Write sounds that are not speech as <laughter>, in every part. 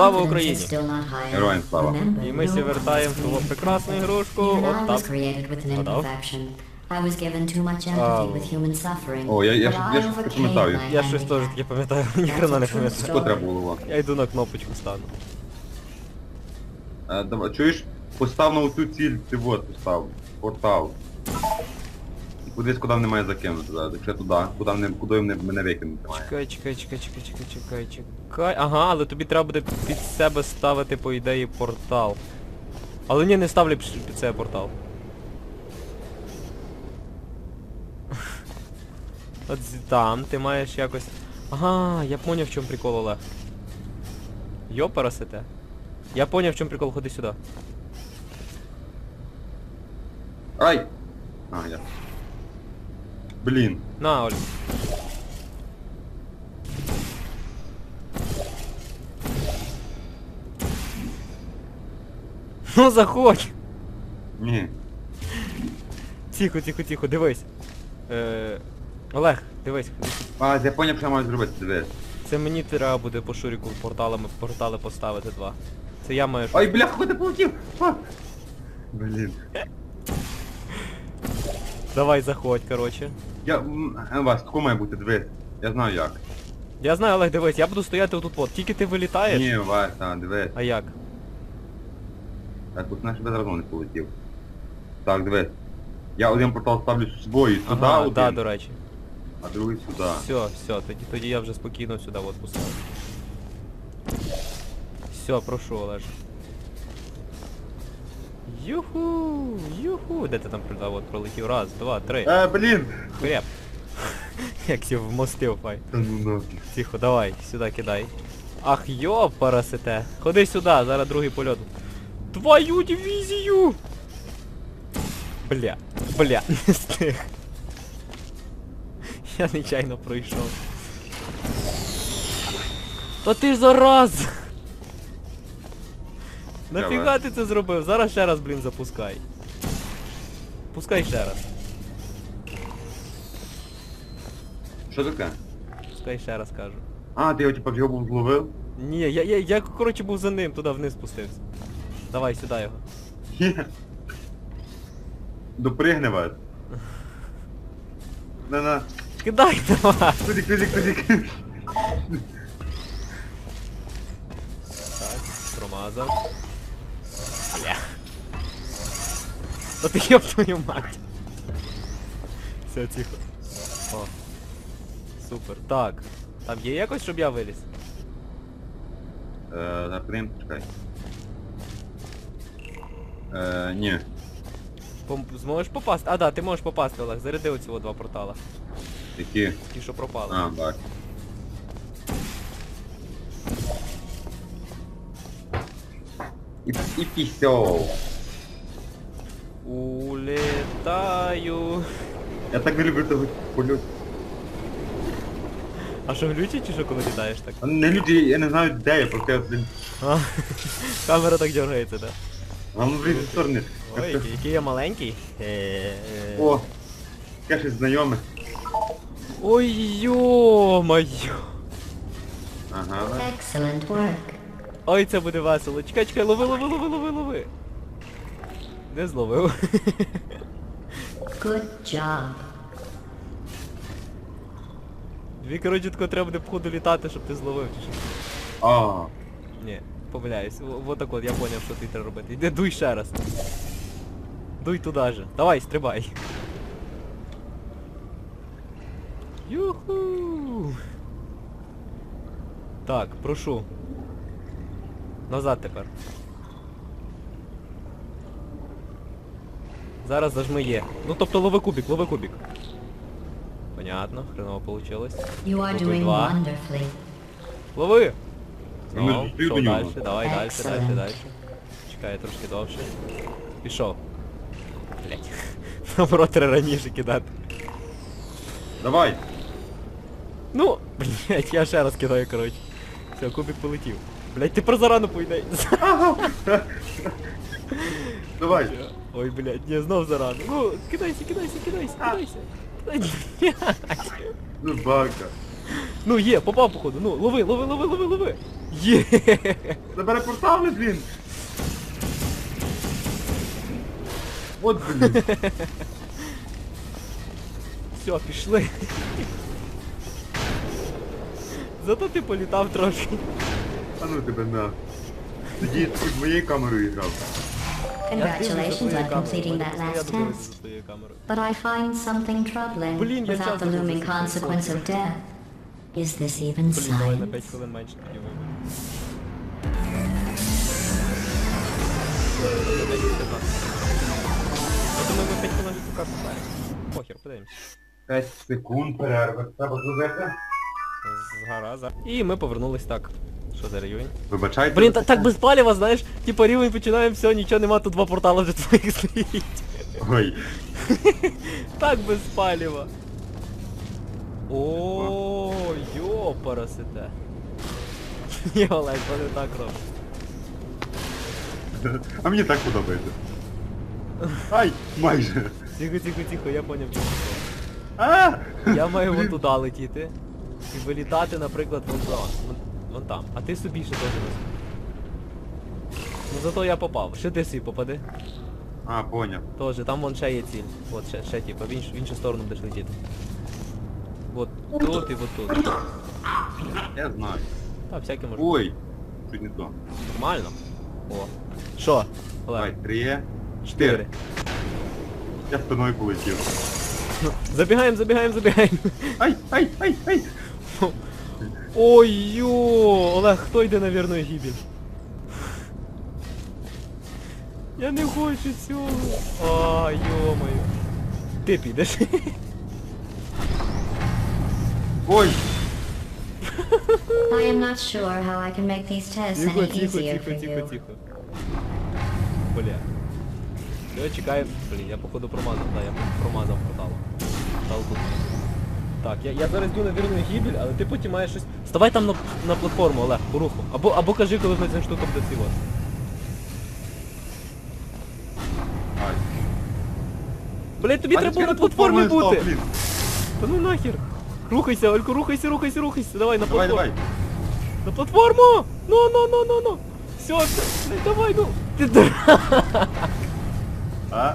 Слава Україні! Героям слава. І ми всі вертаємо свого прекрасну ігрушку. От так. Подав. I was given too much empathy with human suffering. О, я- я but ж- I я ж overcame пам'ятаю. Я щось теж таке пам'ятаю, ні хрена не пам'ятаю. Що треба було? Я йду на кнопочку стану. Е, давай, чуєш? Постав на оцю ціль, ти вот постав. Портал. Кудись, куди мене має закинути, да. якщо туди, куди мене, куди мене, мене викинути має. Чекай, чекай, чекай, чекай, чекай, чекай, чекай. Ага, але тобі треба буде під себе ставити, по ідеї, портал. Але ні, не ставлю під себе портал. <laughs> От там ти маєш якось... Ага, я поняв, в чому прикол, Олег. Йопарасите. Я поняв, в чому прикол, ходи сюди. Ай! А, я. Блін. На, Оль. Ну заходь! Ні. Тихо, тихо, тихо, дивись. Е, Олег, дивись. А, я поняв, що я маю зробити, дивись. це мені треба буде по шуріку порталами, портали поставити два. Це я маю. Ай, бля, куди полетів? А! Блін. Давай заходь, короче. Я... е, Вас, тако має бути, дивись. Я знаю як. Я знаю, Олег, дивись, я буду стояти отут от. Тільки ти вилітаєш. Ні, Вась, а, дивись. А як? Так, тут наш без разу не полетів. Так, дивись. Я один портал ставлю з собою сюди Ага, один, да, до речі. а другий сюди. Все, все, тоді, тоді я вже спокійно сюди от поставлю. Все, прошу, Олеж. Юху, юху. Де ти там прилетав? От пролетів. Раз, два, три. Е, блін! Хреб. Як я вмостив фай. Та ну нафіг. Тихо, давай, сюди кидай. Ах, йо, парасите. Ходи сюди, зараз другий польот. Твою дивізію! Бля, бля, <laughs> не встиг. Я нечайно пройшов. Та ти ж зараз! Нафіга ти це зробив? Зараз ще раз, блін, запускай. Пускай ще раз. Що таке? Пускай ще раз кажу. А, ти його типа його був зловив? Ні, я, я, я коротше був за ним, туди вниз спустився. Давай сюди його. Є. Допригне вас. <laughs> На-на. Кидай давай! Куди, куди, куди. Так, промазав. Та ти ёб твою мать. Все, тихо. О. Супер. Так. Там є якось, щоб я виліз? Е, заприм, чекай. Е, ні. Пом- Зможеш попасти? А, да, ти можеш попасти, Олег. Заряди оці два портала. Які? Ті, що пропали. А, так. І, і пісьов. Улетаю. Я так не люблю того польоту. А що глючить чи що коли літаєш так? Не люди, я не знаю де я, просто я, блін. А, камера так дергається, да? А ну в різні сторони. Ой, який, який я маленький. Е, О, таке щось знайоме. Ой, йо-моє. Ага. Excellent work. Ой, це буде весело. Чекай, чекай, лови, лови, лови, лови, лови. Не зловив. <laughs> Good job. Дві коротше тако треба буде походу літати, щоб ти зловив чи що. А, Ні, помиляюсь. О- Вот так от я поняв, що тобі треба робити. Іди дуй ще раз. Дуй туди же. Давай, стрибай. Юху. Так, прошу. Назад тепер. Зараз зажми є. Ну тобто лови кубик, лови кубик. Понятно, хреново получилось. Doing два. Лови! Ну, ми Ну, пішов до нього. далі, давай, далі, далі, Excellent. далі. Чекай трошки довше. Пішов. Блять. <laughs> Наоборот, треба раніше кидати. давай. Ну, <laughs> блять, я ще раз кидаю, коротше. Все, кубик полетів. Блять, ти про зарану поїдай. <laughs> Давай. Ой, блять, ні, знов зарану. Ну, кидайся, кидайся, кидайся, кидайся. Кидайся. Ну бака. Ну є, попав походу. Ну, лови, лови, лови, лови, лови. Є! Забере портали, блін! От, блін. Все, пішли. Зато ти політав трошки. А ну тебе на. Тоді під моєю камерою грав. Congratulations on completing that last test. But I find something troubling Блін, я without часто the за looming це consequence of death. Is this even Блін, давай на 5 science? хвилин менше тоді виберу. Я думаю, ми 5 хвилин цю карту ставимо. Похер, подивимось. 5 секунд перерви. Треба зробити. Згара, за. І ми повернулись так. Що за рівень? Вибачайте. Блін, та- так без палива, знаєш, типа рівень починаємо, все, нічого нема, тут два портали вже твоїх стоїть. Ой. <laughs> Так без палива. О, йопарасите. Ні, Олег, вони так роблять. А мені так подобається. Ай, майже. Тихо, тихо, тихо, я поняв. що це. А! Я маю вон туди летіти. І вилітати, наприклад, вон туди. Вон, там. А ти собі ще теж не Ну зато я попав. Ще ти собі попади. А, поняв. Тоже, там вон ще є ціль. От ще, ще типа, в іншу, в іншу сторону будеш летіти. От тут і от тут. Я знаю. Та, всяке може. Ой. Чуть не то. Нормально. О. Що? Давай, Олег, три, чотири. чотири. Я спиною полетів. Забігаємо, забігаємо, забігаємо. Ай, ай, ай, ай. Ой, йо, Олег, хто йде на вірну гибель? Я не хочу цього. А, йо-моє. Ти підеш. Ой. I am not sure how I can make these tests Тихо, any тихо, easier тихо, for тихо, you. тихо. Бля. Я чекаю. Блін, я походу промазав, да, я промазав портал. Портал тут. Так, я, я зараз йду на вірну гибель, але ти потім маєш щось. Ставай там на, на платформу, Олег, по руху. Або, або кажи, коли на цим штуком до цього. Ай. Блять, тобі А, треба було на платформі бути. блін. Та ну нахер. Рухайся, Олько, рухайся, рухайся, рухайся. Давай на Давай, платформу. давай. На платформу! Ну, ну, ну, ну, ну. Все, все, давай, ну. Ти дурак. А?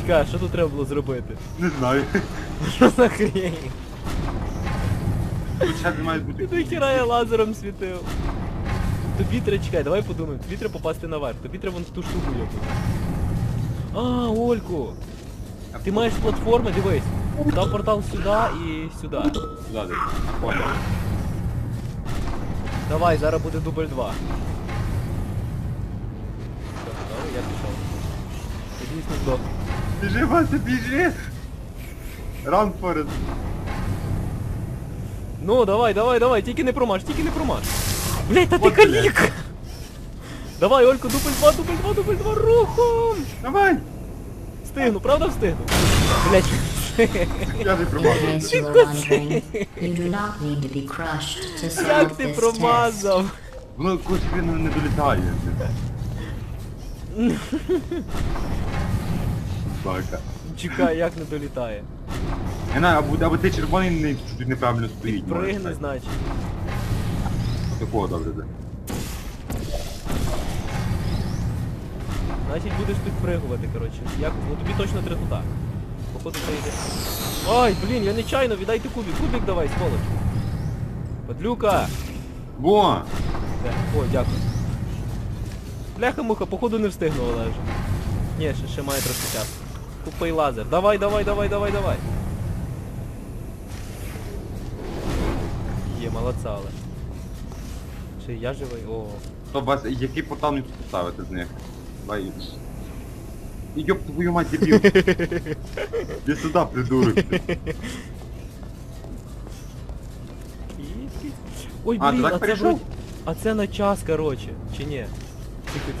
Чекай, що тут треба було зробити? Не знаю. Що за хрень? Тут ще не має Ти бути. до хіра я лазером світив. Тобі треба, чекай, давай подумаємо. Тобі треба попасти наверх. Тобі треба вон в ту штуку йобнути. А, Ольку. Ти маєш платформи, дивись. Там портал сюди і сюди. Ззади. Поняв. Давай, зараз буде дубль 2. Все, готовий? Я пішов. Ти дійсно здох. Біжи, Вася, біжи! For it. Ну, давай, давай, давай, тільки не промаж, тільки не промаж. Блять, та ти От, калік! Давай, Олько, дубль 2, дубль 2, дубль 2, рухом! Давай! Встигну, правда встигну? Блять. Я не промазав. case you were wondering, you do not need to be crushed to Як solve ти this test. промазав? Воно якось він не долітає. <laughs> Собака. Чекай, як не долітає. Я знаю, або, або ти червоний не, чуть неправильно стоїть. Пригни, значить. Такого добре, да. Значить будеш підпригувати, коротше. Як? Ну тобі точно треба туди. Походу це йде. Ай, блін, я нечайно, віддайте кубик. Кубик давай, сволоч. Подлюка! Во! Де? О, дякую. Бляха-муха, походу не встигну, Олеже. Ні, ще, ще має трошки часу. Купий лазер. Давай, давай, давай, давай, давай. Є, молодца, але. Чи я живий? О. То вас, який портал мені тут поставити з них? Давай. Йоп твою мать, дебіл. Іди <laughs> сюди, придурок. Ой, А, блін, а, так це перейшов? вроді... А це на час, короче, чи ні? Тихо.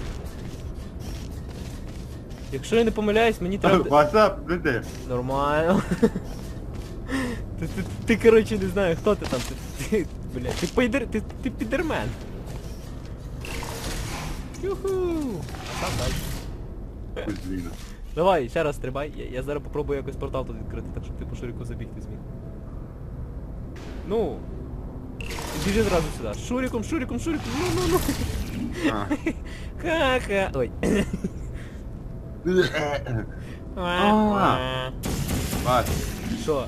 Якщо я не помиляюсь, мені треба... <laughs> Вася, прийди. Нормально. <laughs> Ти, ти, ти, короче, не знаю, хто ти там. Ти, ти, <laughs> бля, ти пайдер, ти, ти підермен. Юху. Там далі. Блін. Давай, ще раз стрибай. Я, я зараз попробую якось портал тут відкрити, так щоб ти по ширику забігти зміг. Ну. Біжи зразу сюди. Шуриком, шуриком, шуриком. Ну, ну, ну. А. <laughs> Ха-ха. Ой. <laughs> Бач, Що?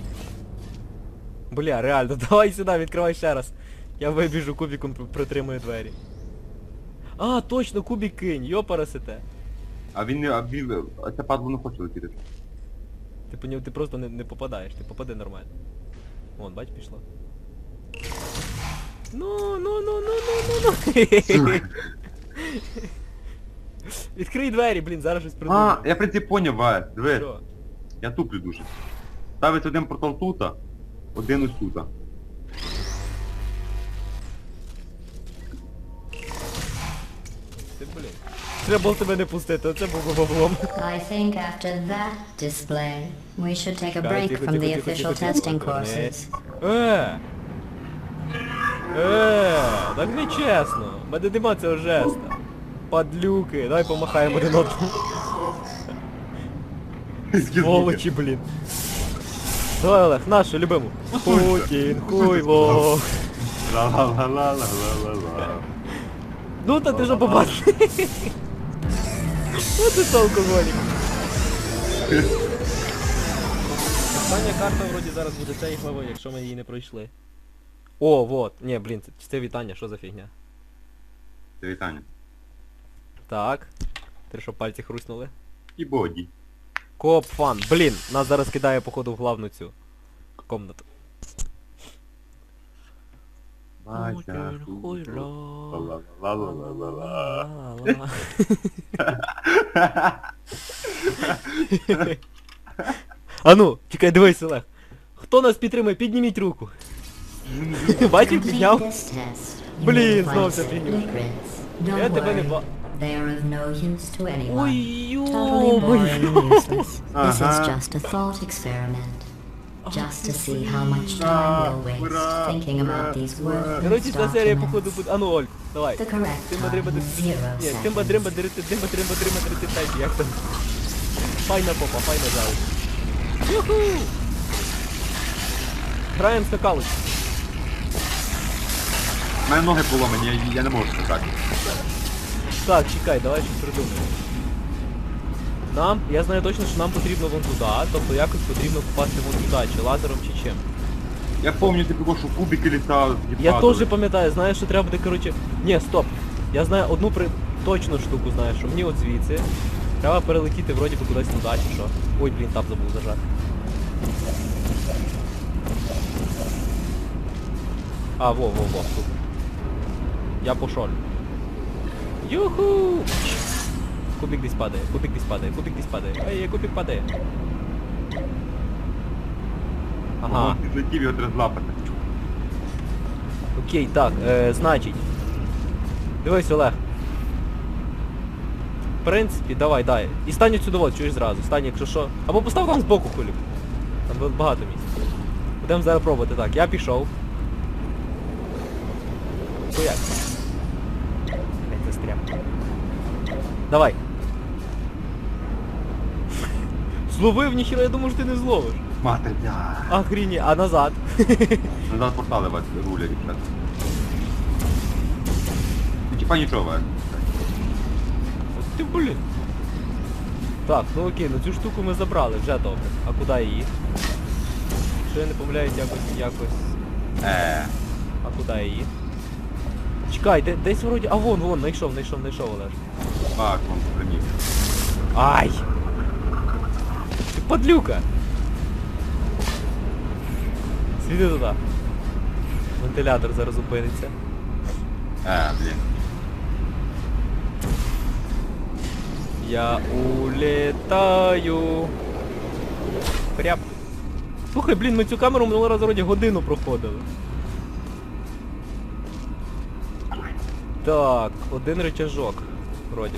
Бля, реально, <laughs> давай сюди, відкривай ще раз. Я вибіжу кубіком, пр- притримую двері. А, точно, кубік кинь, йопарасите. а він не, а він, а ця падла не хоче летіти. Ти по ньому ти просто не, не попадаєш, ти попади нормально. Вон, бач, пішло. Ну, ну, ну, ну, ну, ну, ну. <laughs> Відкрий двері, блін, зараз щось А, я в принципі поняв, диви, Що? я туплю дуже. Ставиться один портал тута, один ось тута. Ти, блін. Треба було тебе не пустити, оце був би баблом. I think after that display, we should take a break from the official testing courses. Е! Е, так не чесно. Мене нема цього жеста. Падлюки, давай помахаємо один одному. Сволочі, блін. Давай, Олег, нашу любиму. Путін, хуйло. Ла-ла-ла-ла-ла-ла-ла. Ну та ти ж побачиш. Ну ти то алкоголік. Остання карта вроді зараз буде цей главою, якщо ми її не пройшли. О, вот. Ні, блін, це, це вітання, що за фігня? Це вітання. Так. Ти що пальці хрустнули? І боді. Коп фан. Блін, нас зараз кидає походу в главну цю комнату. А <laughs> ну, чекай, дивись, Олег. Хто нас підтримує, підніміть руку. Бачив, підняв? Блін, знов liquids. Don't Я тебе не worry. They are of no use to anyone. Ой, Totally boring and useless. This is Uh-huh. just a thought experiment. Just to see how much Ah, time we'll waste thinking about these ура. worthless ця серія, походу, documents. буде... А ну, Оль, давай. The correct Тимба time is zero тимба seconds. дримба тимба дримба дримба дирити тайпі, як там? Файна попа, файна зал. Юху! Граємо скакалочку. У мене ноги поломані, я, я не можу скакати. Так, чекай, давай щось придумаємо. Нам, я знаю точно, що нам потрібно вон туди, тобто якось потрібно попасти вон туди, чи лазером, чи чим. Я пам'ятаю, ти такого, що кубики літали, і Я теж пам'ятаю, знаю, що треба буде, коротше... Ні, стоп. Я знаю одну при... точну штуку знаю, що мені от звідси. Треба перелетіти вроді би кудись туди, чи що. Ой, блін, тап забув зажати. А, во, во, во, супер. Я пошоль. Юху! Кубик десь падає, кубик десь падає, кубик десь падає. Ай, кубик падає. Ага. Підлетів його треба злапати. Окей, так, е, значить. Дивись, Олег. В принципі, давай, дай. І стань отсюди, от, чуєш зразу. Стань, якщо що. Або постав там збоку кулік. Там багато місць. Будемо зараз пробувати. Так, я пішов. Хуяк. Блять, застряг. Давай. <laughs> Зловив ніхіра, я думав, що ти не зловиш. Мати, бля. Охрені, а назад. <laughs> Назад портали вас рулять, дівчат. Ну, Типа нічого. От Ти блін. Так, ну окей, ну цю штуку ми забрали, вже добре. А куди її? Що я не помиляюсь якось якось. Е. А куди її? Чекай, де, десь вроді. А вон, вон, знайшов, знайшов, знайшов, Олеж. Так, вам примів. Ай! Ти подлюка! Світи туди. Вентилятор зараз зупиниться. Е, блін. Я улітаю. Прям. Слухай, блін, ми цю камеру минулого разу вроді годину проходили. Так, один речажок. Вроді.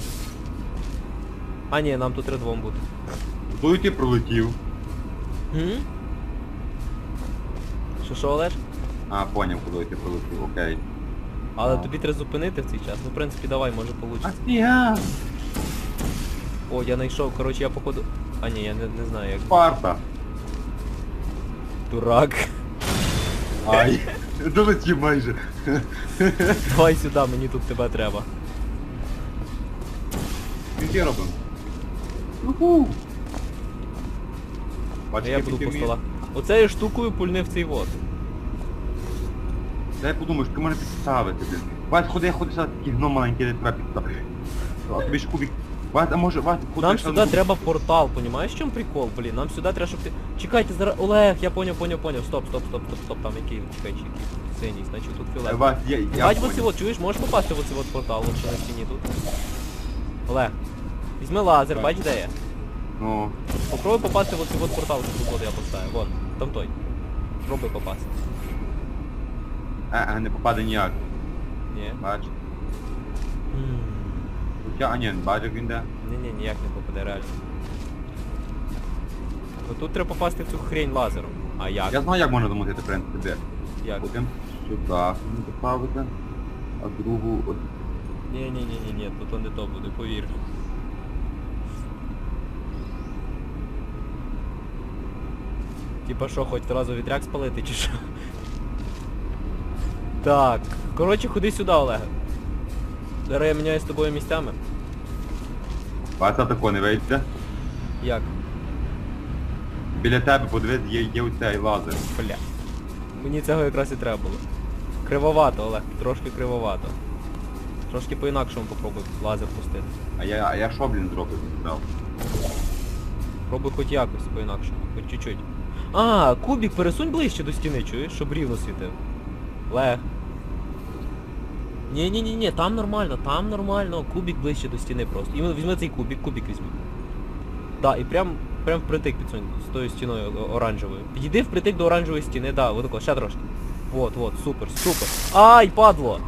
А ні, нам тут треба двом бути. Той ти пролетів. Гм? Що що, Олеж? А, поняв, куди ти пролетів, окей. Але тобі треба зупинити в цей час. Ну, в принципі, давай, може получиться. Афіга! О, я знайшов, коротше, я походу... А ні, я не, не знаю як. Спарта! Дурак. Ай, <laughs> долетів майже. Давай сюди, мені тут тебе треба. Скільки робимо? Уху! А я буду по столах. Оцею штукою пульни в цей вод. Дай подумаєш, ти мене підставити, блін. Вась, ходи, ходи сюди, такий гном маленький, де тебе підставити. А тобі ж кубик. Вась, а може, Вась, ходи Нам сюди, сюди треба портал, понімаєш в чому прикол, блін? Нам сюди треба, щоб ти... Чекайте, зараз... Олег, я поняв, поняв, поняв. Стоп, стоп, стоп, стоп, стоп, там який, чекай, який синій, значить тут Е, фіолет. Вась, я, я Бать понял. оці от, чуєш, можеш попасти в оцей от портал, от що на стіні тут? Олег, візьми лазер, бач де я? Ну, Попробуй попасти в оцей от портал, що тут от я поставив. Вон, там той. Пробуй попасти. е, е, не попаде ніяк. Ні. Бач. Хоча, а ні, бач, як він де. Ні-ні, ніяк не попаде реально. От тут треба попасти в цю хрень лазером. А як? Я знаю, як можна замутити, в принципі, де. Як? Один сюди не поставити, а другу от Ні-ні-ні-ні, тут то не то буде, повір. Типа що, хоч одразу вітряк спалити чи що? Так, коротше, ходи сюди, Олег. Зараз я міняю з тобою місцями. Бача тако не вийде. Як? Біля тебе подивись, є, є оцей лазер. Бля. Мені цього якраз і треба було. Кривовато, Олег, трошки кривовато. Трошки по-інакшому попробуй лазер пустити. А я, а я що, блін, зроблю? Пробуй хоч якось по-інакшому, хоч чуть-чуть. А, кубик пересунь ближче до стіни, чуєш, щоб рівно світив. Лег. ні ні ні ні там нормально, там нормально, кубик ближче до стіни просто. І візьми цей кубик, кубик візьми. Да, і прям, прям впритик підсунь з тою стіною оранжевою. Підійди впритик до оранжевої стіни, да, отако, ще трошки. Вот, вот, супер, супер. Ай, падло!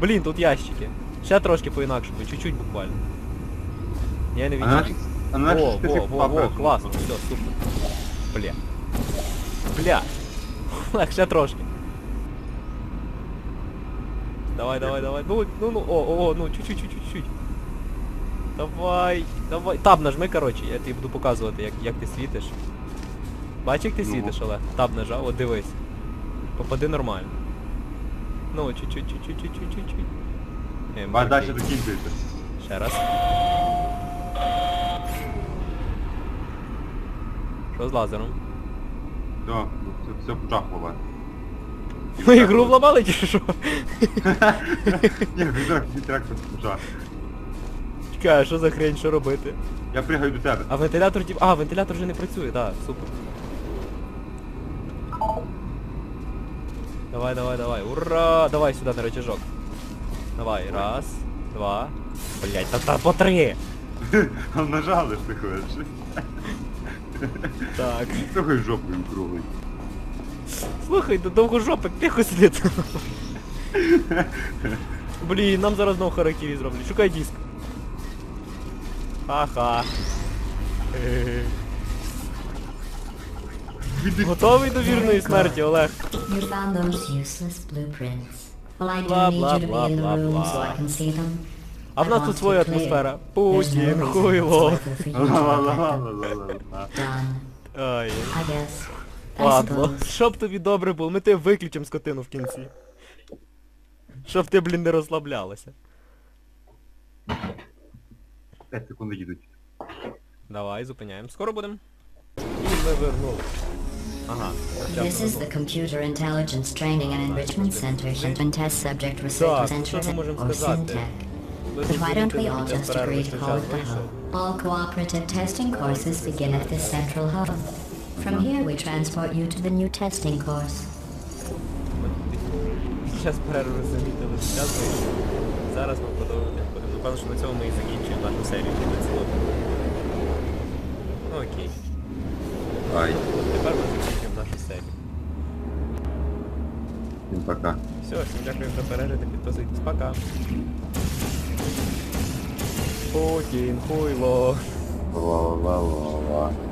Блін, тут ящики. Ще трошки по-інакшому, чуть-чуть буквально. Я не відчуваю. А на Во, во, во, во, класно, все, супер. Бля. Бля. <laughs> Олег, ще трошки. Давай, давай, давай. Ну, ну, ну, о, о, ну, чуть-чуть, чуть-чуть, чуть. Давай, давай. Таб нажми, коротше, я тобі буду показувати, як, як ти світиш. Бачиш, як ти Ну. світиш, Олег? Таб нажав, от дивись. Попади нормально. Ну, чуть-чуть, чуть-чуть, чуть-чуть, чуть-чуть. Бач, далі окей. Ще раз. Що з лазером? Все, все, все почахло. Ми ігру вламали чи що? <laughs> Ні, вітрак, вітрак почав. Чекай, а що за хрень, що робити? Я пригаю до тебе. А вентилятор тип. А, вентилятор вже не працює, так, супер. Давай, давай, давай. Ура! Давай сюди на рычажок. Давай, раз, два. Блять, та та по три! <laughs> Нажали ж ти хочеш. Так. Трохи жопою круглий. Слухай, да довгожопик, тихо сиди там. Блін, нам зараз знову харакірі зроблять. Шукай диск. Ха-ха. Готовий до вірної смерті, Олег? You found those useless blueprints. Well, I do need you to be in the room so I can see them. А в нас тут своя атмосфера. Путін, хуйло. Ай. Ладно. Щоб тобі добре було, ми тебе виключимо скотину в кінці. Щоб ти, блін, не розслаблялася. П'ять секунд їдуть. Давай, зупиняємо. Скоро будемо. І ми вернули. Ага. This is the Computer Intelligence Training and Enrichment Center when test subject Так, research center or? SynTech. Ми But тут why don't we вирішили, all що just перерви, agree to що call час it the вийшов. hub? All cooperative testing courses begin at this central hub. From here we transport you to the new testing course. Зараз перерви замітили, що час вийшов. Зараз ми продовжуємо. Напевно, що на цьому ми і закінчуємо нашу серію під цілу. Ну окей. Ай, От тепер ми закінчуємо нашу серію. всім пока. Все, всім дякую за перегляд і підписуйтесь. Пока. Путін, хуйло. Ла-ла-ла-ла-ла.